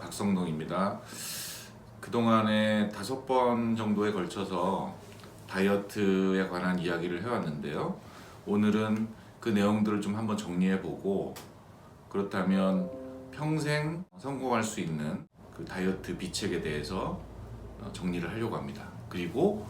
박성동입니다. 그동안에 다섯 번 정도에 걸쳐서 다이어트에 관한 이야기를 해왔는데요. 오늘은 그 내용들을 좀 한번 정리해보고 그렇다면 평생 성공할 수 있는 그 다이어트 비책에 대해서 어, 정리를 하려고 합니다. 그리고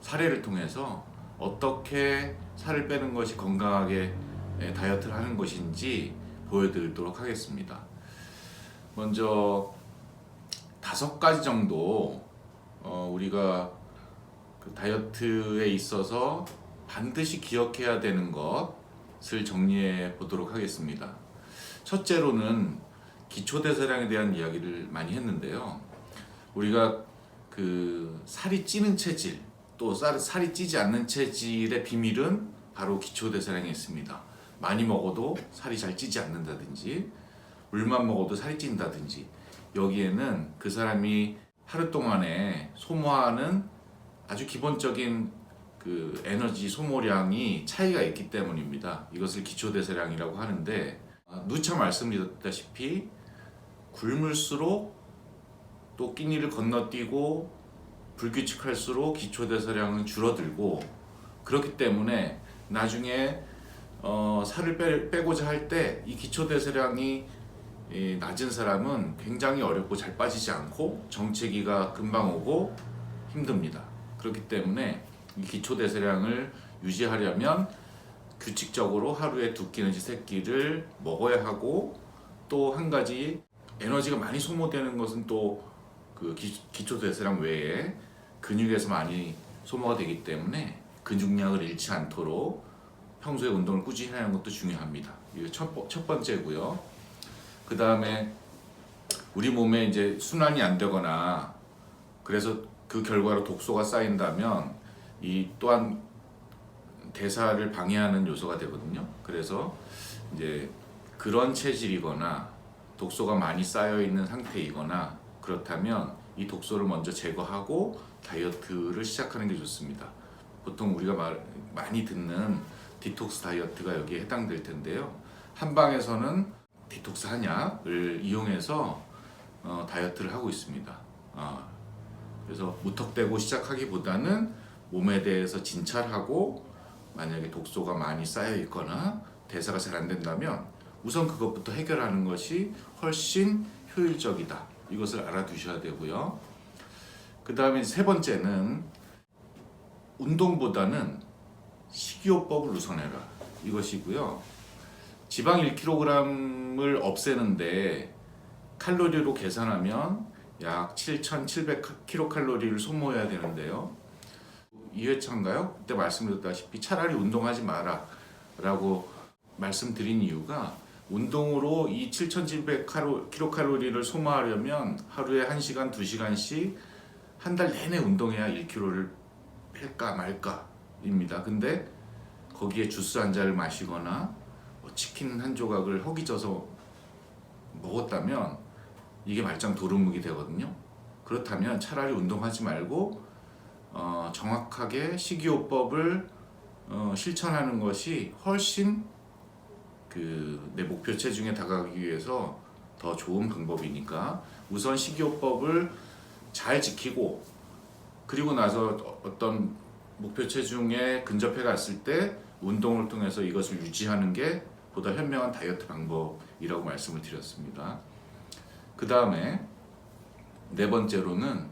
사례를 통해서 어떻게 살을 빼는 것이 건강하게 예, 다이어트를 하는 것인지 보여드리도록 하겠습니다. 먼저 다섯 가지 정도 어, 우리가 그 다이어트에 있어서 반드시 기억해야 되는 것을 정리해 보도록 하겠습니다. 첫째로는 기초대사량에 대한 이야기를 많이 했는데요. 우리가 그 살이 찌는 체질 또 살- 살이 찌지 않는 체질의 비밀은 바로 기초대사량에 있습니다. 많이 먹어도 살이 잘 찌지 않는다든지 물만 먹어도 살이 찐다든지 여기에는 그 사람이 하루 동안에 소모하는 아주 기본적인 그 에너지 소모량이 차이가 있기 때문입니다. 이것을 기초대사량이라고 하는데 아, 누차 말씀드렸다시피 굶을수록 또 끼니를 건너뛰고 불규칙할수록 기초대사량은 줄어들고 그렇기 때문에 나중에 어, 살을 빼, 빼고자 할 때 이 기초대사량이 이 낮은 사람은 굉장히 어렵고 잘 빠지지 않고 정체기가 금방 오고 힘듭니다. 그렇기 때문에 이 기초 대사량을 유지하려면 규칙적으로 하루에 두끼 내지 세 끼를 먹어야 하고 또 한 가지 에너지가 많이 소모되는 것은 또 그 기초 대사량 외에 근육에서 많이 소모가 되기 때문에 근육량을 잃지 않도록 평소에 운동을 꾸준히 하는 것도 중요합니다. 이게 첫, 번- 첫 번째고요. 그 다음에 우리 몸에 이제 순환이 안 되거나 그래서 그 결과로 독소가 쌓인다면 이 또한 대사를 방해하는 요소가 되거든요. 그래서 이제 그런 체질이거나 독소가 많이 쌓여 있는 상태이거나 그렇다면 이 독소를 먼저 제거하고 다이어트를 시작하는 게 좋습니다. 보통 우리가 말, 많이 듣는 디톡스 다이어트가 여기에 해당될 텐데요. 한방에서는 디톡스 한약을 이용해서 어, 다이어트를 하고 있습니다. 아, 그래서 무턱대고 시작하기보다는 몸에 대해서 진찰하고 만약에 독소가 많이 쌓여 있거나 대사가 잘 안 된다면 우선 그것부터 해결하는 것이 훨씬 효율적이다. 이것을 알아두셔야 되고요. 그 다음에 세 번째는 운동보다는 식이요법을 우선해라. 이것이고요. 지방 1kg을 없애는데 칼로리로 계산하면 약 7,700kcal를 소모해야 되는데요. 2회차인가요? 그때 말씀드렸다시피 차라리 운동하지 마라 라고 말씀드린 이유가 운동으로 이 7,700kcal를 소모하려면 하루에 1시간, 2시간씩 한 달 내내 운동해야 1kg를 뺄까 말까입니다. 근데 거기에 주스 한 잔을 마시거나 뭐 치킨 한 조각을 허기져서 먹었다면 이게 말짱 도루묵이 되거든요. 그렇다면 차라리 운동하지 말고 어, 정확하게 식이요법을 어, 실천하는 것이 훨씬 그 내 목표 체중에 다가가기 위해서 더 좋은 방법이니까 우선 식이요법을 잘 지키고 그리고 나서 어떤 목표 체중에 근접해 갔을 때 운동을 통해서 이것을 유지하는 게 보다 현명한 다이어트 방법이라고 말씀을 드렸습니다. 그 다음에 네 번째로는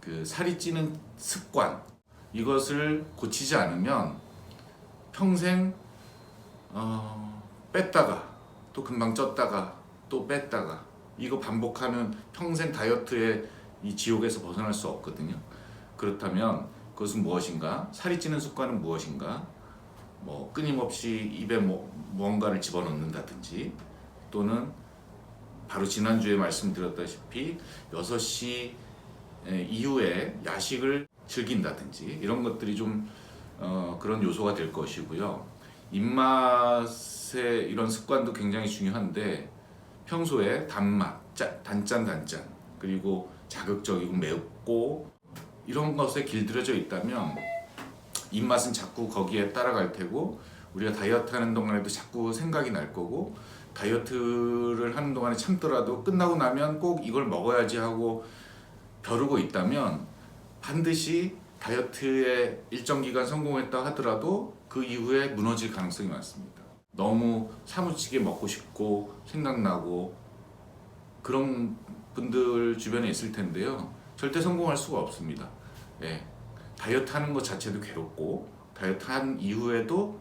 그 살이 찌는 습관 이것을 고치지 않으면 평생 어, 뺐다가 또 금방 쪘다가 또 뺐다가 이거 반복하는 평생 다이어트의 이 지옥에서 벗어날 수 없거든요. 그렇다면 그것은 무엇인가? 살이 찌는 습관은 무엇인가? 뭐 끊임없이 입에 뭐, 무언가를 집어넣는다든지 또는 바로 지난주에 말씀드렸다시피 6시 이후에 야식을 즐긴다든지 이런 것들이 좀 어, 그런 요소가 될 것이고요. 입맛의 이런 습관도 굉장히 중요한데 평소에 단맛, 짜, 단짠 단짠 그리고 자극적이고 맵고 이런 것에 길들여져 있다면 입맛은 자꾸 거기에 따라갈 테고 우리가 다이어트 하는 동안에도 자꾸 생각이 날 거고 다이어트를 하는 동안에 참더라도 끝나고 나면 꼭 이걸 먹어야지 하고 벼르고 있다면 반드시 다이어트에 일정 기간 성공했다 하더라도 그 이후에 무너질 가능성이 많습니다. 너무 사무치게 먹고 싶고 생각나고 그런 분들 주변에 있을 텐데요. 절대 성공할 수가 없습니다. 예. 다이어트 하는 것 자체도 괴롭고 다이어트 한 이후에도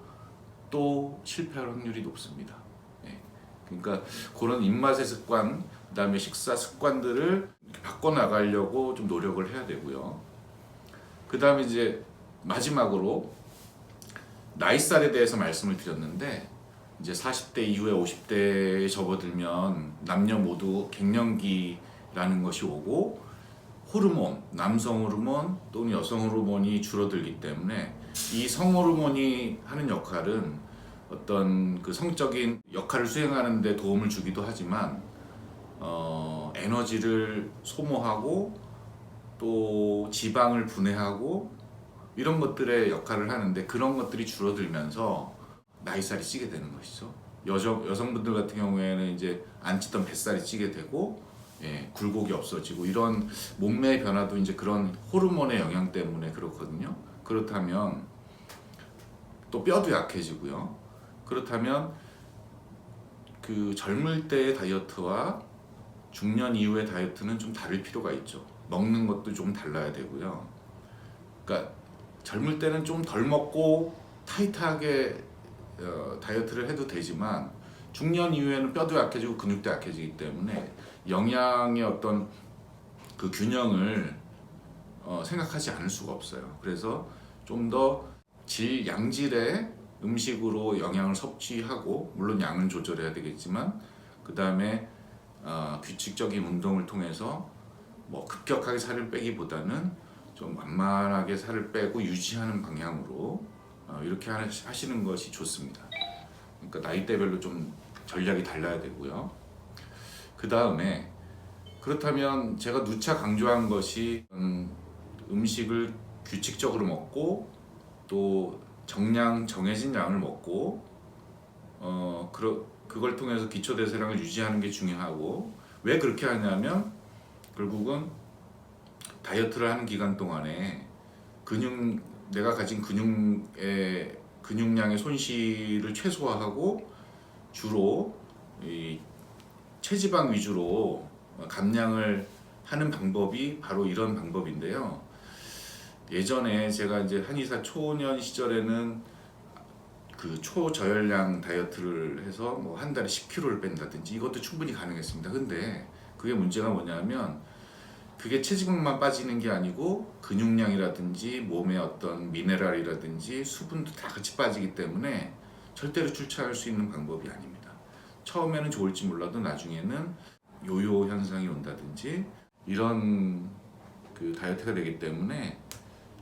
또 실패할 확률이 높습니다. 예. 그러니까 그런 입맛의 습관, 그다음에 식사 습관들을 바꿔 나가려고 좀 노력을 해야 되고요. 그다음에 이제 마지막으로 나이살에 대해서 말씀을 드렸는데 이제 40대 이후에 50대에 접어들면 남녀 모두 갱년기라는 것이 오고 호르몬, 남성 호르몬 또는 여성 호르몬이 줄어들기 때문에 이 성 호르몬이 하는 역할은 어떤 그 성적인 역할을 수행하는 데 도움을 주기도 하지만 어, 에너지를 소모하고 또 지방을 분해하고 이런 것들의 역할을 하는데 그런 것들이 줄어들면서 나이살이 찌게 되는 것이죠. 여성 여성분들 같은 경우에는 이제 안 찌던 뱃살이 찌게 되고 예, 굴곡이 없어지고 이런 몸매의 변화도 이제 그런 호르몬의 영향 때문에 그렇거든요. 그렇다면 또 뼈도 약해지고요. 그렇다면 그 젊을 때의 다이어트와 중년 이후의 다이어트는 좀 다를 필요가 있죠. 먹는 것도 좀 달라야 되고요. 그러니까 젊을 때는 좀 덜 먹고 타이트하게 어, 다이어트를 해도 되지만 중년 이후에는 뼈도 약해지고 근육도 약해지기 때문에 영양의 어떤 그 균형을 어, 생각하지 않을 수가 없어요. 그래서 좀 더 질 양질의 음식으로 영양을 섭취하고 물론 양은 조절해야 되겠지만 그 다음에 어, 규칙적인 운동을 통해서 뭐 급격하게 살을 빼기보다는 좀 만만하게 살을 빼고 유지하는 방향으로 어, 이렇게 하- 하시는 것이 좋습니다. 그러니까 나이대별로 좀 전략이 달라야 되고요. 그 다음에 그렇다면 제가 누차 강조한 것이 음, 음식을 규칙적으로 먹고 또 정량 정해진 양을 먹고 어 그러, 그걸 통해서 기초 대사량을 유지하는 게 중요하고 왜 그렇게 하냐면 결국은 다이어트를 하는 기간 동안에 근육 내가 가진 근육의 근육량의 손실을 최소화하고 주로 이 체지방 위주로 감량을 하는 방법이 바로 이런 방법인데요. 예전에 제가 이제 한의사 초년 시절에는 그 초저혈량 다이어트를 해서 뭐 한 달에 10kg를 뺀다든지 이것도 충분히 가능했습니다. 근데 그게 문제가 뭐냐면 그게 체지방만 빠지는 게 아니고 근육량이라든지 몸의 어떤 미네랄이라든지 수분도 다 같이 빠지기 때문에 절대로 출처할 수 있는 방법이 아닙니다. 처음에는 좋을지 몰라도 나중에는 요요 현상이 온다든지 이런 그 다이어트가 되기 때문에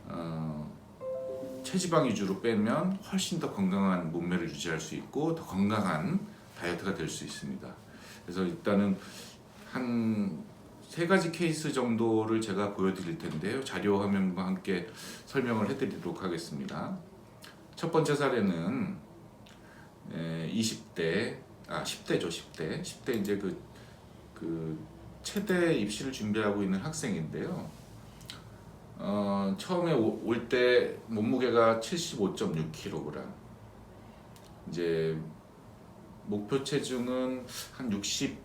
어, 체지방 위주로 빼면 훨씬 더 건강한 몸매를 유지할 수 있고 더 건강한 다이어트가 될 수 있습니다. 그래서 일단은 한 세 가지 케이스 정도를 제가 보여드릴 텐데요. 자료 화면과 함께 설명을 해드리도록 하겠습니다. 첫 번째 사례는 에, 20대, 아 10대죠, 10대, 10대 이제 그, 그 체대 입시를 준비하고 있는 학생인데요. 어, 처음에 올 때 몸무게가 75.6kg. 이제 목표 체중은 한 60,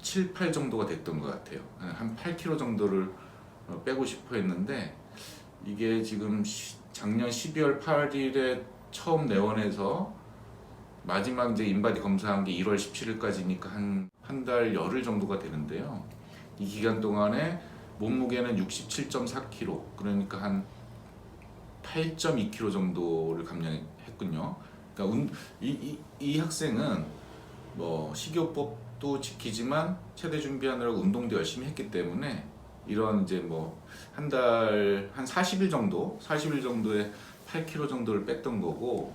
7, 8 정도가 됐던 것 같아요. 한 8kg 정도를 어, 빼고 싶어 했는데 이게 지금 시- 작년 12월 8일에 처음 내원해서 마지막 이제 인바디 검사한 게 1월 17일까지니까 한 한 달 열흘 정도가 되는데요. 이 기간 동안에 몸무게는 67.4kg 그러니까 한 8.2kg 정도를 감량했군요. 그러니까 운, 이, 이, 이 학생은 뭐 식이요법도 지키지만 체대 준비하느라고 운동도 열심히 했기 때문에 이런 이제 뭐 한 달한 40일 정도 40일 정도에 8kg 정도를 뺐던 거고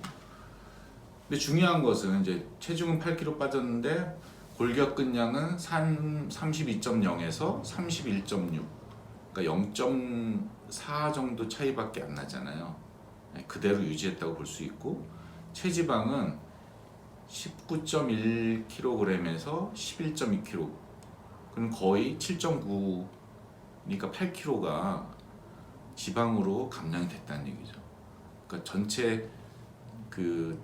근데 중요한 것은 이제 체중은 8kg 빠졌는데 골격근량은 32.0에서 31.6 그러니까 0.4 정도 차이밖에 안 나잖아요. 네, 그대로 유지했다고 볼 수 있고 체지방은 19.1kg에서 11.2kg. 그럼 거의 7.9니까 8kg가 지방으로 감량이 됐다는 얘기죠. 그러니까 전체 그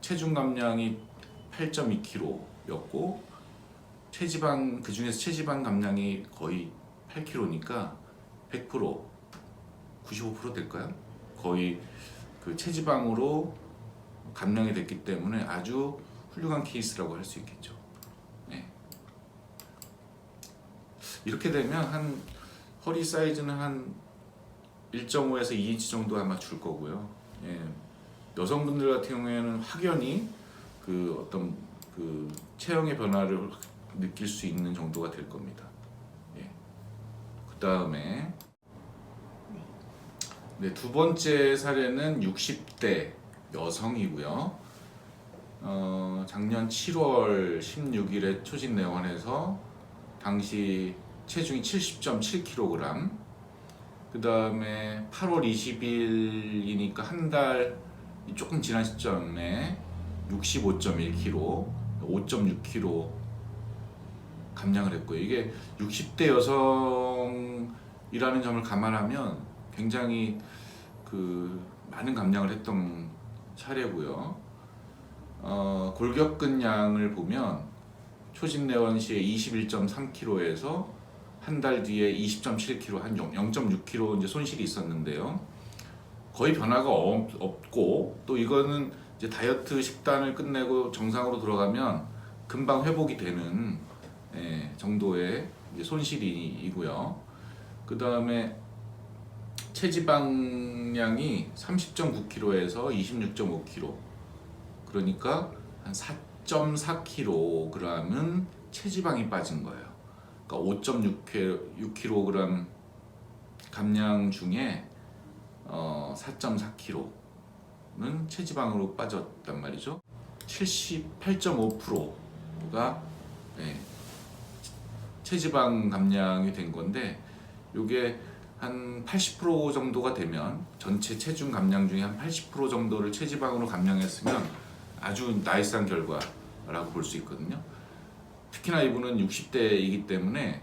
체중 감량이 8.2kg였고 체지방 그 중에서 체지방 감량이 거의 8kg니까 100% 95% 될까요? 거의 그 체지방으로 감량이 됐기 때문에 아주 훌륭한 케이스라고 할 수 있겠죠. 네. 이렇게 되면 한 허리 사이즈는 한 1.5에서 2인치 정도 아마 줄 거고요. 예. 여성분들 같은 경우에는 확연히 그 어떤 그 체형의 변화를 느낄 수 있는 정도가 될 겁니다. 예. 그 다음에 네, 두 번째 사례는 60대 여성이고요. 어, 작년 7월 16일에 초진 내원해서 당시 체중이 70.7kg. 그 다음에 8월 20일이니까 한 달 조금 지난 시점에 65.1kg, 5.6kg 감량을 했고요. 이게 60대 여성이라는 점을 감안하면 굉장히 그 많은 감량을 했던 차례고요. 어, 골격근량을 보면 초진내원 시에 21.3kg에서 한 달 뒤에 20.7kg, 한 0.6kg 이제 손실이 있었는데요. 거의 변화가 없- 없고 또 이거는 이제 다이어트 식단을 끝내고 정상으로 들어가면 금방 회복이 되는 예, 정도의 손실이고요. 그 다음에 체지방량이 30.9kg에서 26.5kg. 그러니까 한 4.4kg은 체지방이 빠진 거예요. 그러니까 5.6kg 감량 중에 어, 4.4kg는 체지방으로 빠졌단 말이죠. 78.5%가 체지방 감량이 된 건데 이게 한 80% 정도가 되면 전체 체중 감량 중에 한 80% 정도를 체지방으로 감량했으면 아주 나이스한 결과라고 볼 수 있거든요. 특히나 이분은 60대이기 때문에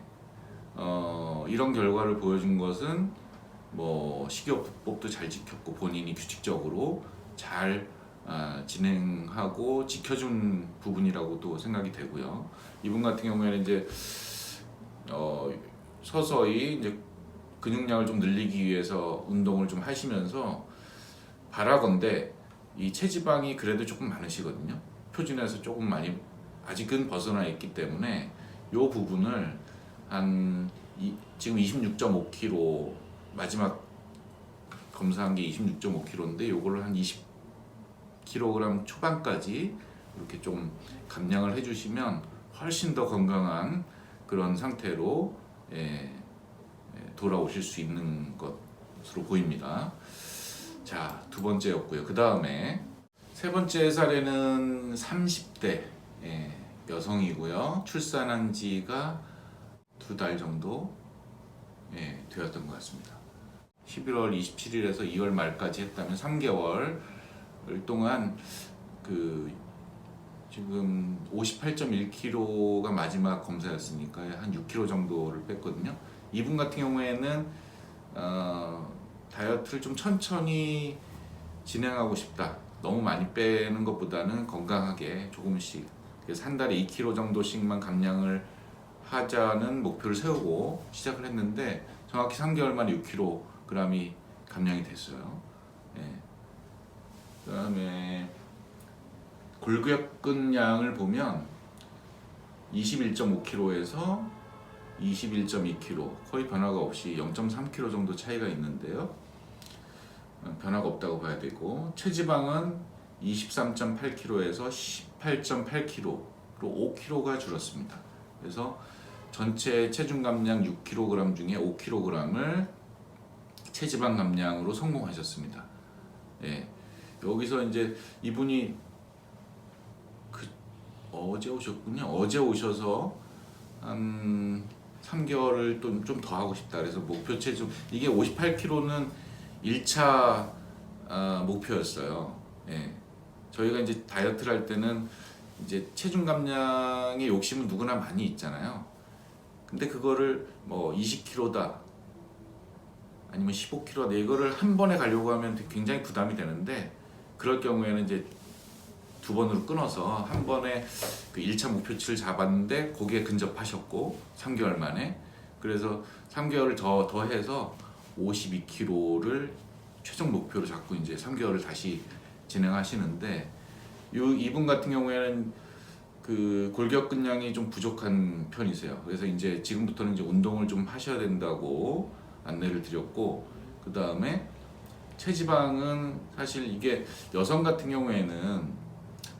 어, 이런 결과를 보여준 것은 뭐 식이요법도 잘 지켰고 본인이 규칙적으로 잘 아, 진행하고 지켜준 부분이라고도 생각이 되고요. 이분 같은 경우에는 이제 어, 서서히 이제 근육량을 좀 늘리기 위해서 운동을 좀 하시면서 바라건대 이 체지방이 그래도 조금 많으시거든요. 표준에서 조금 많이 아직은 벗어나 있기 때문에 이 부분을 한 이, 지금 26.5kg 마지막 검사한 게 26.5kg인데 요거를 한 20kg 초반까지 이렇게 좀 감량을 해주시면 훨씬 더 건강한 그런 상태로 예, 예, 돌아오실 수 있는 것으로 보입니다. 자, 두 번째였고요. 그 다음에 세 번째 사례는 30대 예, 여성이고요. 출산한 지가 두 달 정도 예, 되었던 것 같습니다. 11월 27일에서 2월 말까지 했다면 3개월 동안 그 지금 58.1kg가 마지막 검사였으니까 한 6kg 정도를 뺐거든요. 이분 같은 경우에는 어, 다이어트를 좀 천천히 진행하고 싶다. 너무 많이 빼는 것보다는 건강하게 조금씩 그래서 한 달에 2kg 정도씩만 감량을 하자는 목표를 세우고 시작을 했는데 정확히 3개월 만에 6kg 이 감량이 됐어요. 예. 그다음에 골격근량을 보면 21.5kg에서 21.2kg 거의 변화가 없이 0.3kg 정도 차이가 있는데요. 어, 변화가 없다고 봐야 되고 체지방은 23.8kg에서 18.8kg로 5kg가 줄었습니다. 그래서 전체 체중 감량 6kg 중에 5kg을 체지방 감량으로 성공하셨습니다. 예. 여기서 이제 이분이 그 어제 오셨군요. 어제 오셔서 한 3개월을 또좀더 하고 싶다. 그래서 목표 체중 이게 58kg는 1차 아, 목표였어요. 예. 저희가 이제 다이어트를 할 때는 이제 체중 감량의 욕심은 누구나 많이 있잖아요. 근데 그거를 뭐 20kg다 아니면 15kg다 이거를 한 번에 가려고 하면 굉장히 부담이 되는데 그럴 경우에는 이제 두 번으로 끊어서 한 번에 그 1차 목표치를 잡았는데 거기에 근접하셨고 3개월 만에 그래서 3개월을 더 더해서 52kg를 최종 목표로 잡고 이제 3개월을 다시 진행하시는데 요 이분 같은 경우에는 그 골격 근량이 좀 부족한 편이세요. 그래서 이제 지금부터는 이제 운동을 좀 하셔야 된다고 안내를 드렸고 그 다음에 체지방은 사실 이게 여성 같은 경우에는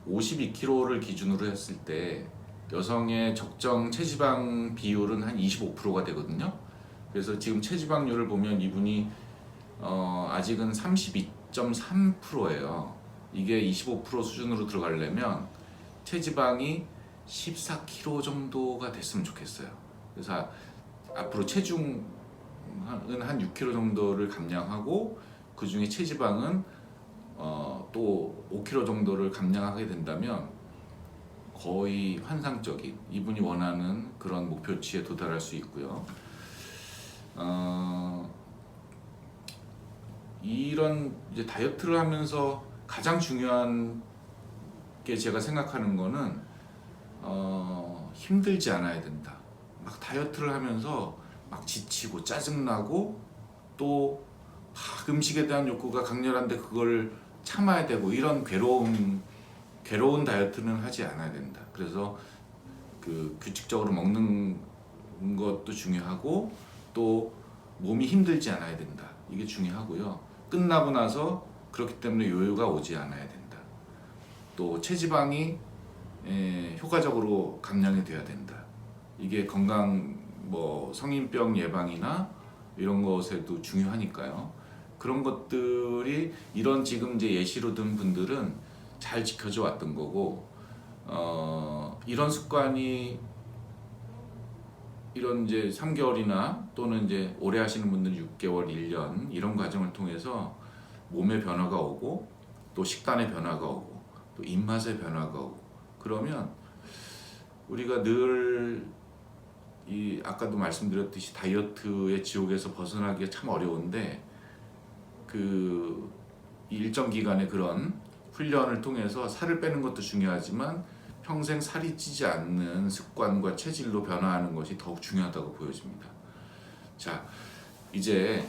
52kg를 기준으로 했을 때 여성의 적정 체지방 비율은 한 25%가 되거든요. 그래서 지금 체지방률을 보면 이분이 어, 아직은 32.3%예요. 이게 25% 수준으로 들어가려면 체지방이 14kg 정도가 됐으면 좋겠어요. 그래서 아- 앞으로 체중 은 한 6kg 정도를 감량하고 그 중에 체지방은 어, 또 5kg 정도를 감량하게 된다면 거의 환상적인 이분이 원하는 그런 목표치에 도달할 수 있고요. 어, 이런 이제 다이어트를 하면서 가장 중요한 게 제가 생각하는 거는 어, 힘들지 않아야 된다. 막 다이어트를 하면서 막 지치고 짜증나고 또 막 음식에 대한 욕구가 강렬한데 그걸 참아야 되고 이런 괴로운 괴로운 다이어트는 하지 않아야 된다. 그래서 그 규칙적으로 먹는 것도 중요하고 또 몸이 힘들지 않아야 된다. 이게 중요하고요. 끝나고 나서 그렇기 때문에 요요가 오지 않아야 된다. 또 체지방이 에, 효과적으로 감량이 돼야 된다. 이게 건강 뭐 성인병 예방이나 이런 것에도 중요하니까요. 그런 것들이 이런 지금 이제 예시로 든 분들은 잘 지켜져 왔던 거고 어, 이런 습관이 이런 이제 3개월이나 또는 이제 오래 하시는 분들은 6개월, 1년 이런 과정을 통해서 몸의 변화가 오고 또 식단의 변화가 오고 또 입맛의 변화가 오고 그러면 우리가 늘 이 아까도 말씀드렸듯이 다이어트의 지옥에서 벗어나기가 참 어려운데 그 일정 기간의 그런 훈련을 통해서 살을 빼는 것도 중요하지만 평생 살이 찌지 않는 습관과 체질로 변화하는 것이 더욱 중요하다고 보여집니다. 자, 이제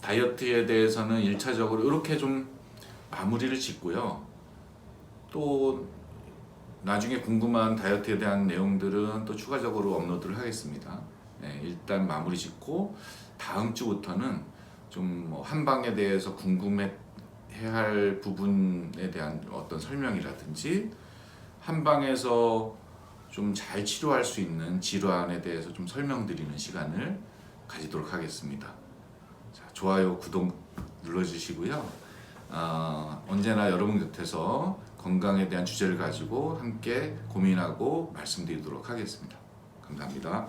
다이어트에 대해서는 1차적으로 이렇게 좀 마무리를 짓고요. 또 나중에 궁금한 다이어트에 대한 내용들은 또 추가적으로 업로드를 하겠습니다. 네, 일단 마무리 짓고 다음 주부터는 좀 뭐 한방에 대해서 궁금해 할 부분에 대한 어떤 설명이라든지 한방에서 좀 잘 치료할 수 있는 질환에 대해서 좀 설명드리는 시간을 가지도록 하겠습니다. 자, 좋아요, 구독 눌러주시고요. 어, 언제나 여러분 곁에서 건강에 대한 주제를 가지고 함께 고민하고 말씀드리도록 하겠습니다. 감사합니다.